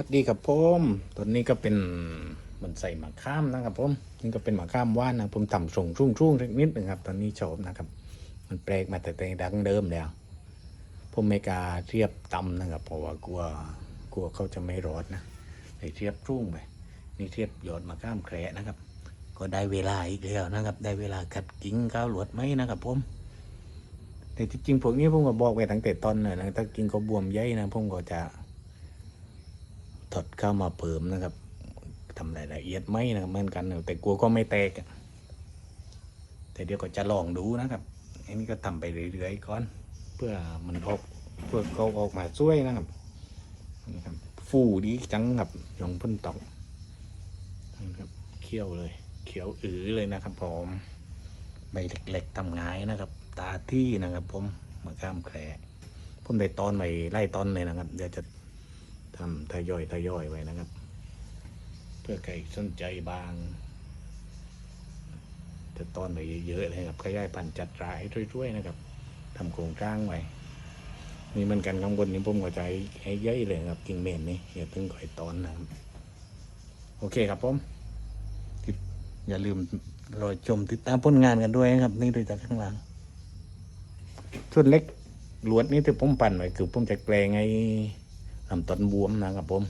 วัสดีครับผมตัวนี้ก็เป็นมันใส่หมะข้ามนะครับผมนี่ก็เป็นหมะข้ามว่านนะผมทำส่งรุ่งรุ่งๆสักนิดหนึ่งครับ ตอนนี้โฉมนะครับ มันแปลกมาแต่แต่ดังเดิมแล้ว ผมไม่กล้าเทียบตำนะครับ เพราะว่ากลัวกลัวเขาจะไม่รอดนะเลยเทียบรุ่งไปนี่เทียบยอดหมะข้ามแคระนะครับ ก็ได้เวลาอีกแล้วนะครับ ได้เวลากัดกิ้งข้าวหลวดไหมนะครับผมแต่ที่จริงพวกนี้ผมก็บอกไว้ตั้งแต่ต้นเลยนะถ้ากินเขาบวมใหญ่นะผมก็จะ ถอดเข้ามาเปิมนะครับทำรายละเอียดไหมนะครับเหมือนกัน แต่กลัวก็ไม่แตก แต่เดี๋ยวก็จะลองดูนะครับ อันนี้ก็ทำไปเรื่อยๆก่อน เพื่อมันออกเพื่อเขาออกมาช่วยนะครับนี่ครับ ฟูดีจังครับยองพ่นตอกนี่ครับเคี้ยวเลย เขียวอือเลยนะครับผมใบเล็กๆทำงายนะครับ ตาที่นะครับ ผมมาข้ามแคร์ผมได้ตอนไปไล่ตอนเลยนะครับ เดี๋ยวจะ ทำทยอยทยอยไว้นะครับ เพื่อใครสนใจบางจะต้อนไปเยอะๆเลยครับขยายพันธุ์จัดรายช่วยๆนะครับทำโครงสร้างไว้นี่มันกันข้างบนนี้ผมก็จะให้ให้เยอะเลยครับกิ่งเมนนี่อย่าเพิ่งก่อยตอนนะครับโอเคครับผมอย่าลืมรอชมติดตามผลงานกันด้วยนะครับ นี่ดูจากข้างหลังส่วนเล็กลวดนี่ที่ผมปั่นไว้คือผมจะแปลงไอ้ ลำต้นบวมนะครับผม